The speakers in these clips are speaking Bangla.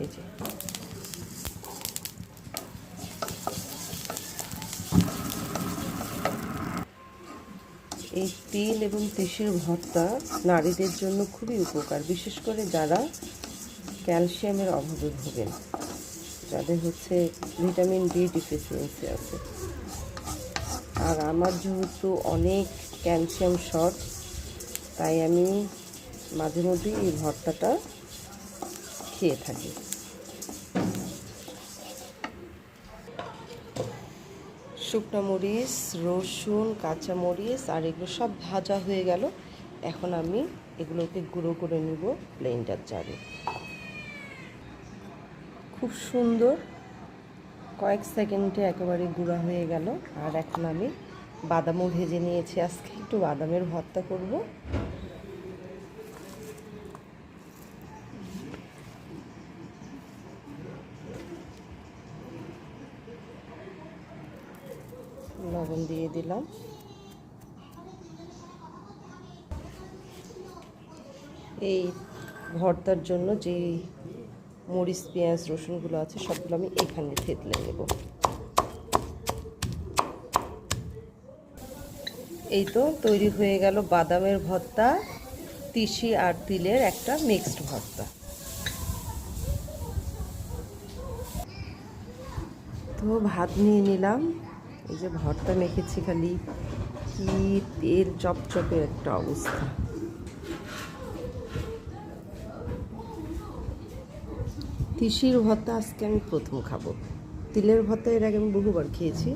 এই যে। এই তিল এবং তিসির ভর্তা নারীদের জন্য খুবই উপকার, বিশেষ করে যারা ক্যালসিয়ামের অভাবে ভোগেন, যাদের হচ্ছে ভিটামিন ডি ডিফিসিয়েন্সি আছে। আর আমার যেহেতু অনেক ক্যালসিয়াম শর্ট, তাই আমি মাঝে মধ্যেই এই ভর্তাটা খেয়ে থাকি। শুকনো মরিচ, রসুন, কাঁচা মরিচ, আর এগুলো সব ভাজা হয়ে গেল। এখন আমি এগুলোকে গুঁড়ো করে নিব ব্লেন্ডার জারে। খুব সুন্দর কয়েক সেকেন্ডে একেবারে গুঁড়া হয়ে গেল। আর এখন আমি বাদামও ভেজে নিয়েছি। আজকে একটু বাদামের ভর্তা করব। লবণ দিয়ে দিলাম। এই ভর্তার জন্য যে মরিচ, পেঁয়াজ, রসুনগুলো আছে, সবগুলো আমি এখানে থেতলে নেব। এই তো তৈরি হয়ে গেল বাদামের ভর্তা, তিসি আর তিলের একটা মিক্সড ভর্তা। তো ভাত নিয়ে নিলাম। এই যে ভর্তা মেখেছি খালি, কি তেল চপচপে একটা অবস্থা। তিসির ভর্তা আজকে আমি প্রথম খাব। তিলের ভর্তা এর আগে আমি বহুবার খেয়েছি।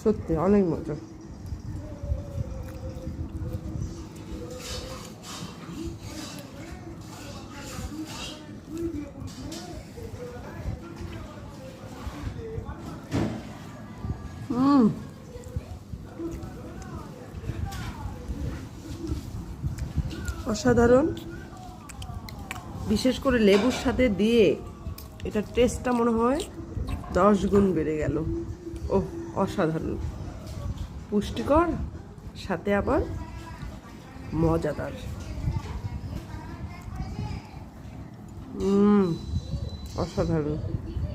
সত্যি, অনেক মজা। হুম অসাধারণ। বিশেষ করে লেবুর সাথে দিয়ে এটার টেস্টটা মনে হয় দশ গুণ বেড়ে গেল। ও অসাধারণ। পুষ্টিকর, সাথে আবার মজাদার। অসাধারণ।